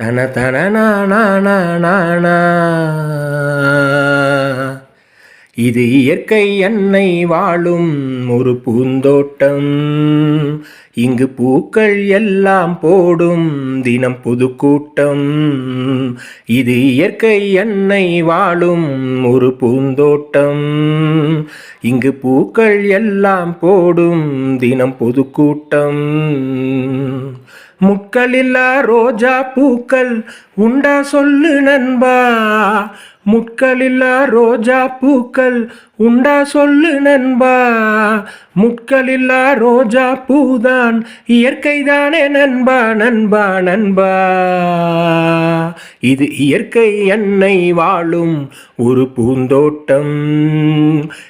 தன தன இது இயற்கை எண்ணெய் வாழும் ஒரு பூந்தோட்டம். இங்கு பூக்கள் எல்லாம் போடும் தினம் புதுக்கூட்டம். இது இயற்கை எண்ணெய் வாழும் ஒரு பூந்தோட்டம். இங்கு பூக்கள் எல்லாம் போடும் தினம் புதுக்கூட்டம். முட்களில்லா ரோஜா பூக்கள் உண்டா சொல்லு நண்பா? முட்களில்லா ரோஜா பூக்கள் உண்டா சொல்லு நண்பா? முட்களில்லா ரோஜா பூதான் இயற்கைதானே நண்பா நண்பா நண்பா. இது இயற்கை என்னை வாழும் ஒரு பூந்தோட்டம்.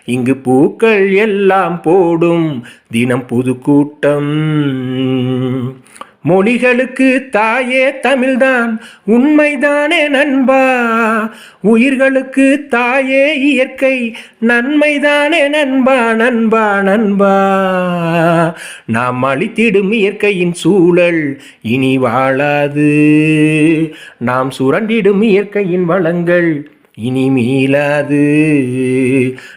இங்கு பூக்கள் எல்லாம் போடும் தினம் புது கூட்டம் மொழிகளுக்கு தாயே தமிழ்தான் உண்மைதானே நண்பா? உயிர்களுக்கு தாயே இயற்கை நன்மைதானே நண்பா? நண்பா நண்பா. நாம் அழித்திடும் இயற்கையின் சூழல் இனி வாழாது. நாம் சுரண்டிடும் இயற்கையின் வளங்கள் இனிமீளாது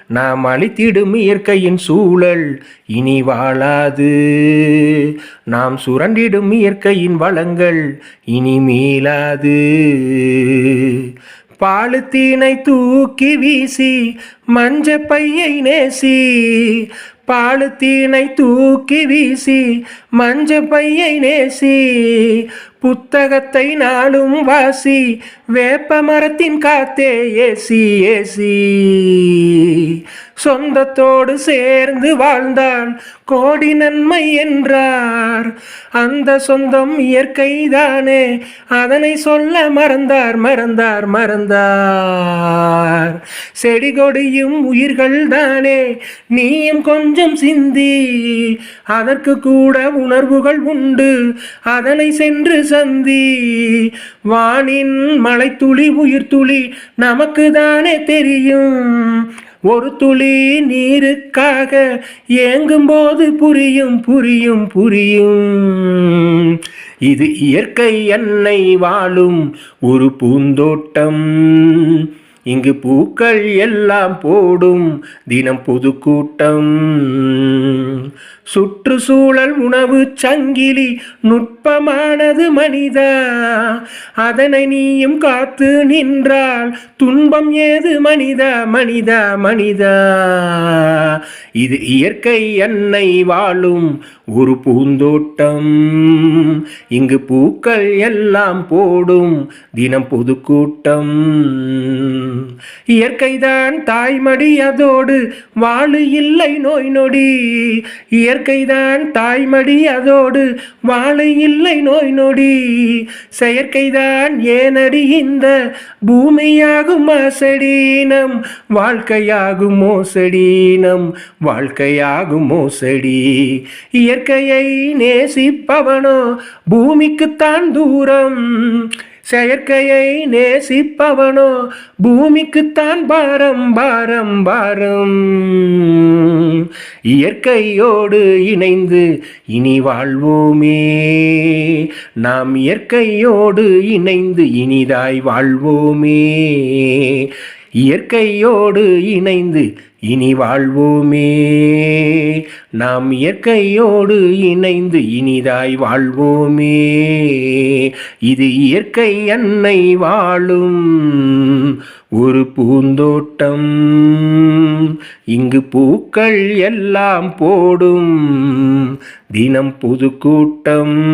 நாம் அழித்திடும் இயற்கையின் சூழல் இனி வாழாது. நாம் சுரண்டிடும் இயற்கையின் வளங்கள் இனி மீளாது. பாலுத்தீனை தூக்கி வீசி மஞ்ச பையை நேசி பாலுத்தீனை தூக்கி வீசி மஞ்ச பையை நேசி புத்தகத்தை நாளும் வாசி வேப்ப மரத்தின் காத்தே ஏசி ஏசி. சொந்தத்தோடு சேர்ந்து வாழ்ந்தால் கோடி நன்மை என்றார். அந்த சொந்தம் இயற்கைதானே அதனை சொல்ல மறந்தார் மறந்தார் மறந்தார். செடி கொடியும் உயிர்கள் தானே நீயும் கொஞ்சம் சிந்தி. அதற்கு கூட உணர்வுகள் உண்டு அதனை சென்று சந்தி. வானின் மலைத்துளி உயிர் துளி நமக்கு தானே தெரியும். ஒரு துளி நீருக்காக ஏங்கும் போது புரியும் புரியும் புரியும். இது இயற்கை எண்ணெய் வாழும் ஒரு பூந்தோட்டம். இங்கு பூக்கள் எல்லாம் போடும் தினம் புதுக்கூட்டம். சுற்றுச்சூழல் உணவு சங்கிலி நுட்பமானது மனிதா. அதனை நீயும் காத்து நின்றால் துன்பம் ஏது மனிதா மனிதா மனிதா. இது இயற்கை அன்னை வாழும் ஒரு பூந்தோட்டம். இங்கு பூக்கள் எல்லாம் போடும் தினம் புதுக்கூட்டம். இயற்கைதான் தாய்மடி அதோடு வாழு இல்லை நோய் நொடி. இயற்கைதான் தாய்மடி அதோடு வாழு இல்லை நோய் நொடி. செயற்கைதான் ஏனடி இந்த பூமியாகும் மாசடீனம் வாழ்க்கையாகும் மோசடீனம் வாழ்க்கையாகும் மோசடி. இயற்கையை நேசிப்பவனோ பூமிக்குத்தான் தூரம். செயற்கையை நேசிப்பவனோ? பூமிக்குத்தான் பாரம் பாரம் பாரம். இயற்கையோடு இணைந்து இனி வாழ்வோமே. நாம் இயற்கையோடு இணைந்து இனிதாய் வாழ்வோமே. இயற்கையோடு இணைந்து இனி வாழ்வோமே. நாம் இயற்கையோடு இணைந்து இனிதாய் வாழ்வோமே. இது இயற்கை அன்னை வாழும் ஒரு பூந்தோட்டம். இங்கு பூக்கள் எல்லாம் போடும் தினம் புதுக்கூட்டம்.